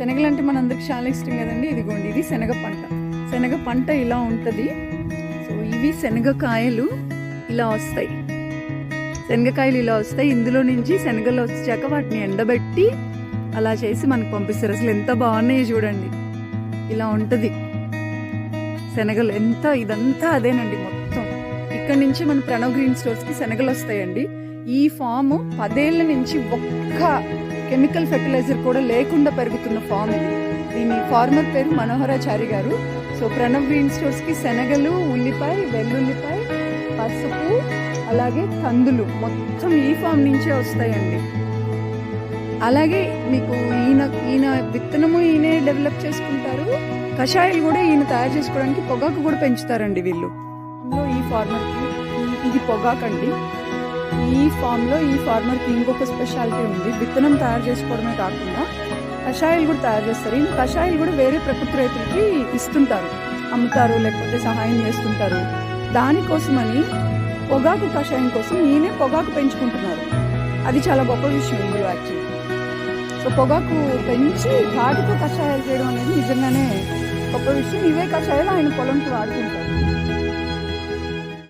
శనగలు అంటే మనందరికి చాలా ఇష్టం కదండి. ఇదిగోండి ఇది శనగ పంట. శనగ పంట ఇలా ఉంటుంది. సో ఇవి శనగకాయలు ఇలా వస్తాయి. శనగకాయలు ఇలా వస్తాయి. ఇందులో నుంచి శనగలు వచ్చాక వాటిని ఎండబెట్టి అలా చేసి మనకు పంపిస్తారు. అసలు ఎంత బాగున్నాయి చూడండి. ఇలా ఉంటుంది. శనగలు ఎంత ఇదంతా అదేనండి మొత్తం. ఇక్కడ నుంచి మన ప్రణవ్ గ్రీన్ స్టోర్స్కి శనగలు వస్తాయండి. ఈ ఫామ్ పదేళ్ళ నుంచి ఒక్క కెమికల్ ఫెర్టిలైజర్ కూడా లేకుండా పెరుగుతున్న ఫామ్. ఇది దీని ఫార్మర్ పేరు మనోహరాచారి గారు. సో ప్రణవ్ గ్రీన్ స్టోర్స్కి శనగలు ఉల్లిపాయ వెల్లుల్లిపాయ పసుపు అలాగే కందులు మొత్తం ఈ ఫామ్ నుంచే వస్తాయండి. అలాగే మీకు ఈయన ఈయన విత్తనము ఈయనే డెవలప్ చేసుకుంటారు. కషాయాలు కూడా ఈయన తయారు చేసుకోవడానికి పొగాకు కూడా పెంచుతారండి వీళ్ళు. ఈ ఫార్మర్కి ఇది పొగాకండి. ఈ ఫామ్లో ఈ ఫార్మర్కి ఇంకొక స్పెషాలిటీ ఉంది. విత్తనం తయారు చేసుకోవడమే కాకుండా కషాయాలు కూడా తయారు చేస్తారు. ఈ కషాయాలు కూడా వేరే ప్రకృతి రైతులకి ఇస్తుంటారు. అమ్ముతారు లేకపోతే సహాయం చేస్తుంటారు. దానికోసమని పొగాకు కషాయం కోసం ఈయనే పొగాకు పెంచుకుంటున్నారు. అది చాలా గొప్ప విషయం ఇందులో యాక్చువల్లీ. సో పొగాకు పెంచి వాటితో కషాయాలు చేయడం అనేది నిజంగానే గొప్ప విషయం. ఇవే కషాయాలు ఆయన పొలంకి వాడుకుంటారు